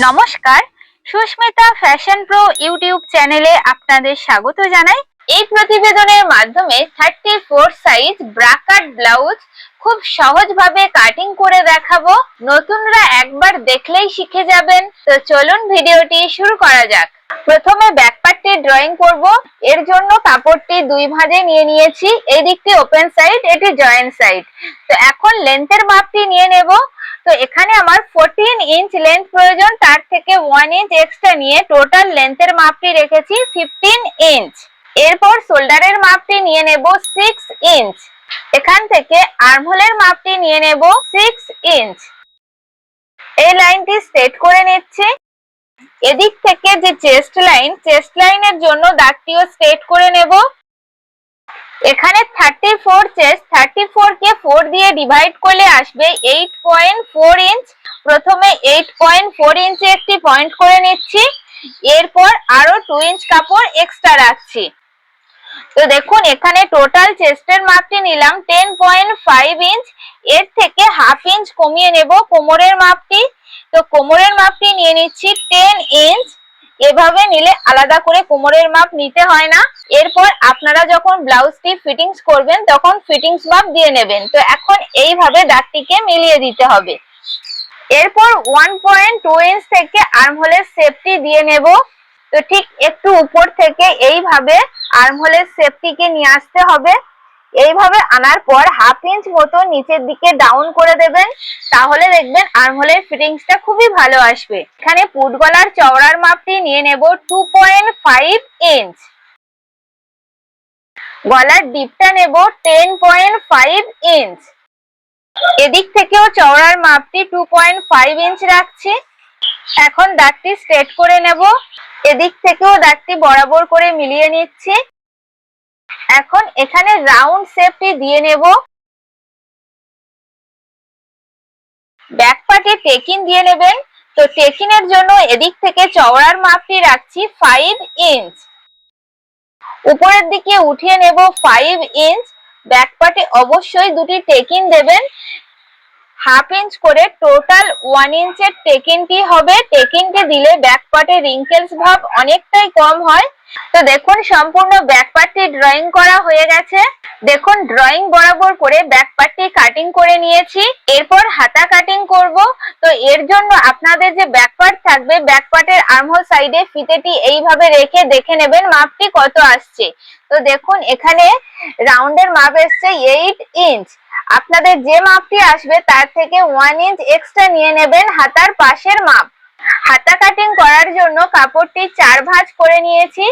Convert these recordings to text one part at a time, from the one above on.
নমস্কার, Susmita fashion pro YouTube চ্যানেলে আপনাদের স্বাগত জানাই। এই প্রতিবেদনের মাধ্যমে thirty four size bra cut blouse খুব সহজভাবে কাটিং করে দেখাবো। নতুনরা একবার দেখলেই শিখে যাবেন। তো চলুন ভিডিওটি শুরু করা যাক। প্রথমে ব্যাকপার্টটি ড্রয়িং করব। এর জন্য কাপড়টি দুই ভাঁজে নিয়ে নিয়েছি। এই দিকটি ওপেন সাইড এটি জয়েন্ট সাইড তো এখন লেন্থের মাপটি নিয়ে নেব। তো এখানে আমার ফোরটিন ইঞ্চ লেন্থ প্রয়োজন। তার থেকে ওয়ান ইঞ্চ এক্সট্রা নিয়ে টোটাল লেন্থের মাপটি রেখেছি ফিফটিন ইঞ্চ এরপর শোল্ডারের মাপটি নিয়ে নেব সিক্স ইঞ্চ এখান থেকে আর্মহোলের মাপটি নিয়ে নেব সিক্স ইঞ্চ এই লাইনটি স্ট্রেট করে নিচ্ছি। এদিক থেকে যে চেস্ট লাইন চেস্ট লাইনের জন্য দাগটিও স্ট্রেট করে নেব। এখানে thirty four chest thirty four কে ফোর দিয়ে ডিভাইড করলে আসবে এইট পয়েন্ট ফোর ইঞ্চ প্রথমে এইট পয়েন্ট ফোর ইঞ্চে একটি পয়েন্ট করে নিচ্ছি, এরপর আরও টু ইঞ্চ কাপড় এক্সট্রা রাখছি। তো দেখুন, এখানে টোটাল চেস্টের মাপটি নিলাম টেন পয়েন্ট ফাইভ ইঞ্চ এর থেকে হাফ ইঞ্চ কমিয়ে নেব কোমরের মাপটি। তো কোমরের মাপটি নিয়ে নিচ্ছি টেন ইঞ্চ এভাবে নিলে আলাদা করে কোমরের মাপ নিতে হয় না। এরপর আপনারা যখন ব্লাউজটি ফিটিংস করবেন, তখন ফিটিংস মাপ দিয়ে নেবেন। তো এখন এইভাবে দাগটিকে মিলিয়ে দিতে হবে। এরপর ওয়ান পয়েন্ট টু ইঞ্চ থেকে আর্মহোলের সেফটি দিয়ে নেব। তো ঠিক একটু উপর থেকে এইভাবে আর্মহোলের সেফটিকে নিয়ে আসতে হবে। এইভাবে আনার পর হাফ ইঞ্চ মতো নিচের দিকে ডাউন করে দেবেন, তাহলে দেখবেন আর্মহোলের ফিটিংসটা খুবই ভালো আসবে। এখানে পুট গলার চওড়ার মাপটি নিয়ে নেব টু পয়েন্ট ফাইভ ইঞ্চ গলার ডিপটা নেব টেন পয়েন্ট ফাইভ ইঞ্চ এদিক থেকেও চওড়ার মাপটি টু পয়েন্ট ফাইভ ইঞ্চ রাখছি। এখন দাগটি স্ট্রেট করে নেব। এদিক থেকেও দাগটি বরাবর করে মিলিয়ে নিচ্ছি। এখন এখানে রাউন্ড শেপটি দিয়ে নেব। ব্যাক পার্টে টেকিন দিয়ে নেবেন। তো টেকিনের জন্য এদিক থেকে চওড়ার মাপটি রাখছি ফাইভ ইঞ্চ উপরের দিকে উঠিয়ে নেব ফাইভ ইঞ্চ ব্যাক পার্টে অবশ্যই দুটি টেকিন দেবেন। হাফ ইঞ্চ করে টোটাল ওয়ান ইঞ্চের টেকিনটি হবে। টেকিনটি দিলে ব্যাক পার্টে রিঙ্কেলস ভাব অনেকটাই কম হয়। তো দেখুন, সম্পূর্ণ ব্যাক পার্টটি ড্রয়িং করা হয়ে গেছে। দেখুন ড্রয়িং বরাবর করে ব্যাক পার্টটি কাটিং করে নিয়েছি। এরপর হাতা কাটিং করব। তো এর জন্য আপনাদের যে ব্যাক পার্ট থাকবে ব্যাক পার্টের আর্মহোল সাইডে ফিতেটি এইভাবে রেখে দেখে নেবেন মাপটি কত আসছে। তো দেখুন, এখানে রাউন্ডের মাপ এসছে এইট ইঞ্চ আপনাদের যে মাপটি আসবে, তার থেকে ওয়ান ইঞ্চ এক্সট্রা নিয়ে নেবেন হাতার পাশের মাপ। হাতা কাটিং করার জন্য কাপড়টি চার ভাঁজ করে নিয়েছি,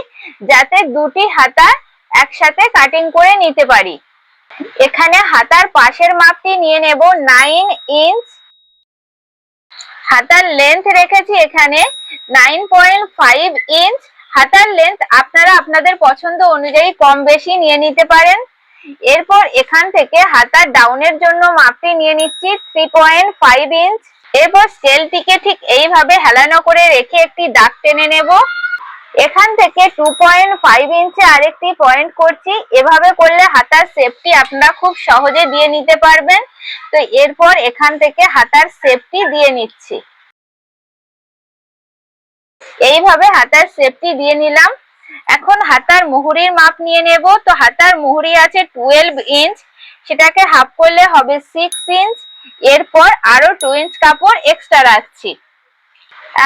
যাতে দুটি হাতা একসাথে কাটিং করে নিতে পারি। এখানে হাতার পাশের মাপটি নিয়ে নেব নাইন ইঞ্চ হাতার লেন্থ রেখেছি এখানে নাইন পয়েন্ট ফাইভ ইঞ্চ হাতার লেন্থ আপনারা আপনাদের পছন্দ অনুযায়ী কম বেশি নিয়ে নিতে পারেন। এরপর এখান থেকে হাতার ডাউনের জন্য মাপটি নিয়ে নিচ্ছি থ্রি পয়েন্ট ফাইভ ইঞ্চ এরপর স্কেলটিকে ঠিক এইভাবে হেলানো করে রেখে একটি দাগ টেনে নেব। এখান থেকে টু পয়েন্ট ফাইভ ইঞ্চে আরেকটি পয়েন্ট করছি। এভাবে করলে হাতার সেফটি আপনারা খুব সহজে দিয়ে নিতে পারবেন। তো এরপর এখান থেকে হাতার সেফটি দিয়ে নিচ্ছি। এইভাবে হাতার সেফটি দিয়ে নিলাম। এখন হাতার মুহুরির মাপ নিয়ে নেব। তো হাতার মুহুরি আছে টুয়েলভ ইঞ্চ সেটাকে হাফ করলে হবে সিক্স ইঞ্চ এরপর আরও টু ইঞ্চ কাপড় এক্সট্রা রাখছি।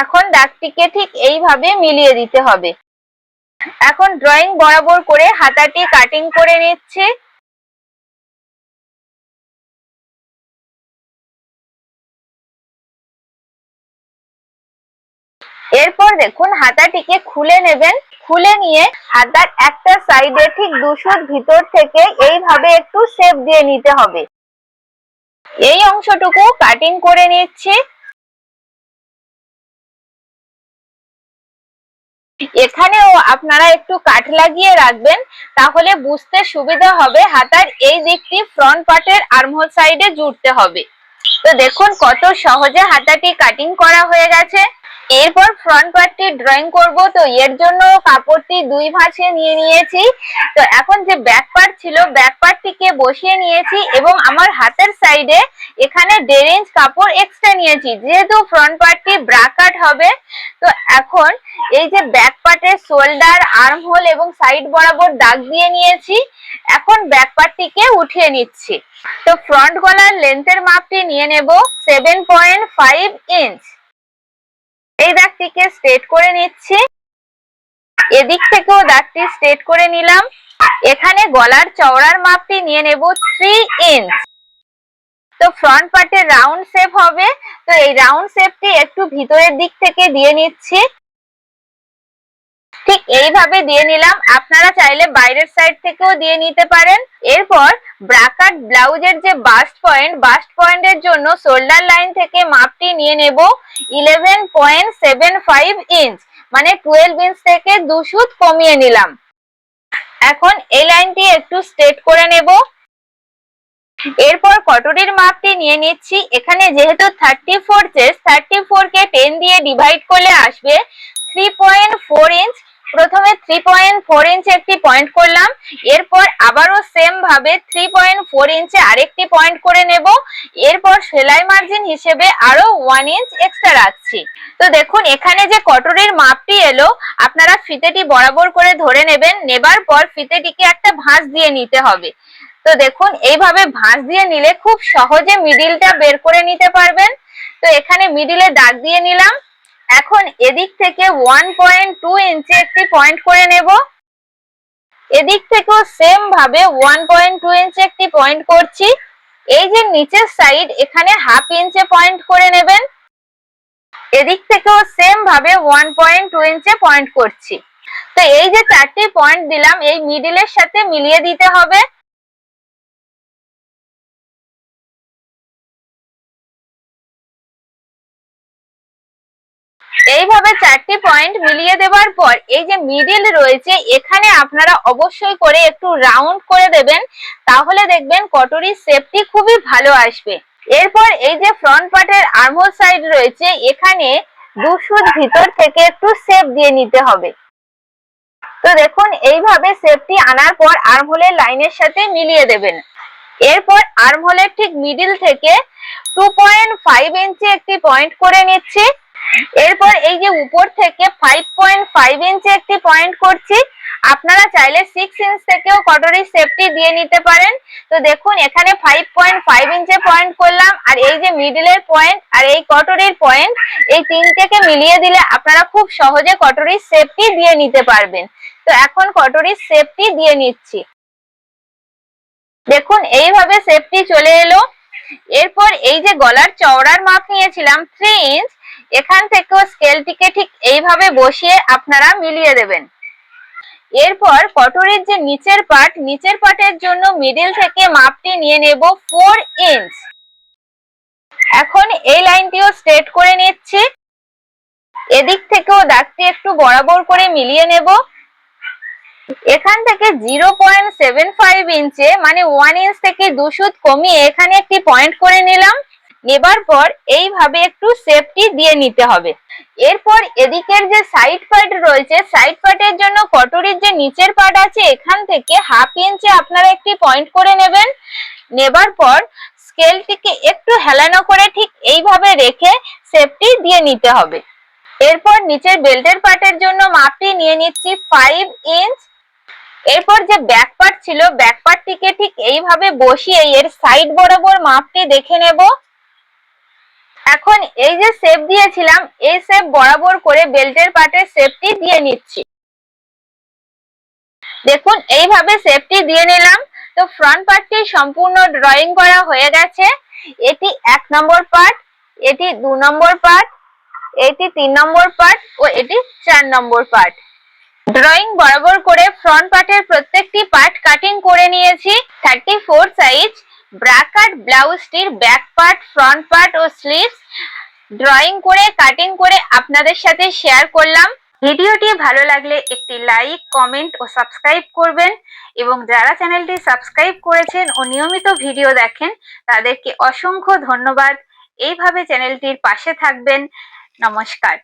এখন দাগটিকে ঠিক এইভাবে মিলিয়ে দিতে হবে। এখন ড্রয়িং বরাবর করে হাতাটি কাটিং করে নিচ্ছি। এরপর দেখুন হাতাটিকে খুলে নেবেন। খুলে নিয়ে হাতার একটা সাইডে ঠিক দুশোর ভিতর থেকে এইভাবে একটু শেপ দিয়ে নিতে হবে। এই অংশটুকু কাটিং করে নিচ্ছি। এখানেও আপনারা একটু কাঠ লাগিয়ে রাখবেন, তাহলে বুঝতে সুবিধা হবে, হাতার এই দিকটি ফ্রন্ট পার্টের আর্মহোল সাইডে জুড়তে হবে। তো দেখুন কত সহজে হাতাটি কাটিং করা হয়ে গেছে। এরপর ফ্রন্ট পার্টটি ড্রয়িং করব। তো এর জন্য কাপড়টি দুই ভাঁজে নিয়ে নিয়েছি। তো এখন যে ব্যাক পার্ট ছিল ব্যাক পার্টটিকে বসিয়ে নিয়েছি এবং আমার হাতের সাইডে এখানে দেড় ইঞ্চ কাপড় এক্সট্রা নিয়েছি। যেহেতু ফ্রন্ট পার্টটি ব্রাকাট হবে, তো এখন এই যে ব্যাক পার্টের শোল্ডার আর্ম হোল এবং সাইড বরাবর দাগ দিয়ে নিয়েছি। এখন ব্যাক পার্টটিকে উঠিয়ে নিচ্ছি। তো ফ্রন্ট গলার লেন্থের মাপটি নিয়ে নেব সেভেন পয়েন্ট ফাইভ ইঞ্চ এই দাগটিকে স্ট্রেট করে নিচ্ছি। এদিক থেকেও দাগটি স্ট্রেট করে নিলাম। এখানে গলার চওড়ার মাপটি নিয়ে নেব থ্রি ইঞ্চ তো ফ্রন্ট পার্টের রাউন্ড শেপ হবে। তো এই রাউন্ড শেপটি একটু ভিতরের দিক থেকে দিয়ে নিচ্ছি। ঠিক এইভাবে দিয়ে নিলাম। আপনারা চাইলে বাইরের সাইড থেকেও দিয়ে নিতে পারেন। এরপর ব্রাকাট ব্লাউজের যে বাস্ট পয়েন্ট বাস্ট পয়েন্টের জন্য শোল্ডার লাইন থেকে মাপটি নিয়ে নেব। Eleven point seven five inch মানে টুয়েলভ ইঞ্চ থেকে দু সুত কমিয়ে নিলাম। এখন এই লাইনটি একটু স্ট্রেট করে নেব। এরপর কটরির মাপটি নিয়ে নিচ্ছি। এখানে যেহেতু thirty four chest thirty four কে টেন দিয়ে ডিভাইড করলে আসবে। থ্রি পয়েন্ট ফোর ইঞ্চ প্রথমে থ্রি পয়েন্ট ফোর ইঞ্চে একটি পয়েন্ট করলাম, এরপর আবারও সেম ভাবে থ্রি পয়েন্ট ফোর ইঞ্চে আরেকটি পয়েন্ট করে নেব, এরপর সেলাই মার্জিন হিসেবে আরও ওয়ান ইঞ্চ এক্সট্রা রাখছি। তো দেখুন, এখানে যে কটরির মাপটি এলো, আপনারা ফিতেটি বরাবর করে ধরে নেবেন, নেবার পর ফিতেটিকে একটা ভাঁজ দিয়ে নিতে হবে। তো দেখুন, এইভাবে ভাঁজ দিয়ে নিলে খুব সহজে মিডিলটা বের করে নিতে পারবেন। তো এখানে মিডিলে দাগ দিয়ে নিলাম এখন এদিক থেকে ওয়ান পয়েন্ট টু ইঞ্চি একটি পয়েন্ট করে নেব। এদিক থেকেও সেম ভাবে ওয়ান পয়েন্ট টু ইঞ্চি একটি পয়েন্ট করছি। এই যে নিচের সাইড এখানে হাফ ইঞ্চে পয়েন্ট করে নেবেন। এদিক থেকেও সেম ভাবে ওয়ান পয়েন্ট টু ইঞ্চে পয়েন্ট করছি। তো এই যে চারটি পয়েন্ট দিলাম, এই মিডিলের সাথে মিলিয়ে দিতে হবে। এইভাবে চারটি পয়েন্ট মিলিয়ে দেওয়ার পর এই যে মিডিল রয়েছে, এখানে আপনারা অবশ্যই করে একটু রাউন্ড করে দেবেন। তাহলে দেখবেন কটরির শেপটি খুবই ভালো আসবে। এরপর এই যে ফ্রন্ট পার্টের আর্মহোল সাইড রয়েছে, এখানে দু সুদ ভিতর থেকে একটু শেপ দিয়ে নিতে হবে। তো দেখুন, এইভাবে শেপটি আনার পর আর্মহোলের লাইনের সাথে মিলিয়ে দেবেন। এরপর আর্মহোলের ঠিক মিডিল থেকে টু পয়েন্ট ফাইভ ইঞ্চি একটি পয়েন্ট করে নিচ্ছি। এরপর এই যে উপর থেকে ফাইভ পয়েন্ট ফাইভ ইঞ্চি একটি পয়েন্ট করছি, আপনারা চাইলে সিক্স ইঞ্চ থেকেও কটরি সেফটি দিয়ে নিতে পারেন। তো দেখুন, এখানে ফাইভ পয়েন্ট ফাইভ ইঞ্চে পয়েন্ট করলাম, আর এই যে মিডিলের পয়েন্ট আর এই কটরির পয়েন্ট এই তিনটেকে মিলিয়ে দিলে আপনারা খুব সহজে কটরির সেফটি দিয়ে নিতে পারবেন। তো এখন কটরির সেফটি দিয়ে নিচ্ছি। দেখুন, এইভাবে সেফটি চলে এলো। এরপর এই যে গলার চওড়ার মাপ নিয়েছিলাম থ্রি ইঞ্চ এখান থেকেও স্কেলটিকে ঠিক এইভাবে বসিয়ে আপনারা মিলিয়ে দেবেন। এরপর কটরির যে নিচের পার্ট নিচের পার্টের জন্য মিডিল থেকে মাপটি নিয়ে নেব ফোর ইঞ্চ এখন এই লাইনটিও স্ট্রেট করে নিচ্ছি। এদিক থেকেও দাগটি একটু বরাবর করে মিলিয়ে নেব। এখান থেকে জিরো পয়েন্ট সেভেন ফাইভ ইঞ্চে মানে ওয়ান ইঞ্চ থেকে দুশুত কমিয়ে এখানে একটি পয়েন্ট করে নিলাম। নেবার পর এইভাবে একটু সেফটি দিয়ে নিতে হবে। এরপর এদিকের যে সাইড পার্ট রয়েছে সাইড পার্টের জন্য কটরির যে নিচের পার্ট আছে, এখান থেকে হাফ ইঞ্চে আপনারা একটি পয়েন্ট করে নেবেন। নেবার পর স্কেলটিকে একটু হেলানো করে ঠিক এইভাবে রেখে সেফটি দিয়ে নিতে হবে। এরপর নিচের বেল্টের পার্টের জন্য মাপটি নিয়ে নিচ্ছি ফাইভ ইঞ্চ এরপর যে ব্যাক পার্ট ছিল ব্যাক পার্টটিকে ঠিক এইভাবে বসিয়ে এর সাইড বরাবর মাপটি দেখে নেব। এখন এই যে শেপ দিয়েছিলাম, এই শেপ বরাবর করে বেল্টের পার্টের শেপটি দিয়ে নিচ্ছি। দেখুন, এইভাবে শেপটি দিয়ে নিলাম। তো ফ্রন্ট পার্টটি সম্পূর্ণ ড্রয়িং করা হয়ে গেছে। এটি এক নম্বর পার্ট এটি দু নম্বর পার্ট এটি তিন নম্বর পার্ট ও এটি চার নম্বর পার্ট ড্রয়িং বরাবর করে ফ্রন্ট পার্টের প্রত্যেকটি পার্ট কাটিং করে নিয়েছি। Thirty four size bra cut ব্লাউজটির back part, front part ও স্লিভস ড্রয়িং করে, কাটিং করে আপনাদের সাথে শেয়ার করলাম। ভিডিওটি ভালো লাগলে একটি লাইক, কমেন্ট ও সাবস্ক্রাইব করবেন এবং যারা চ্যানেলটি সাবস্ক্রাইব করেছেন ও নিয়মিত ভিডিও দেখেন, তাদেরকে অসংখ্য ধন্যবাদ। এইভাবে চ্যানেলটির পাশে থাকবেন। নমস্কার।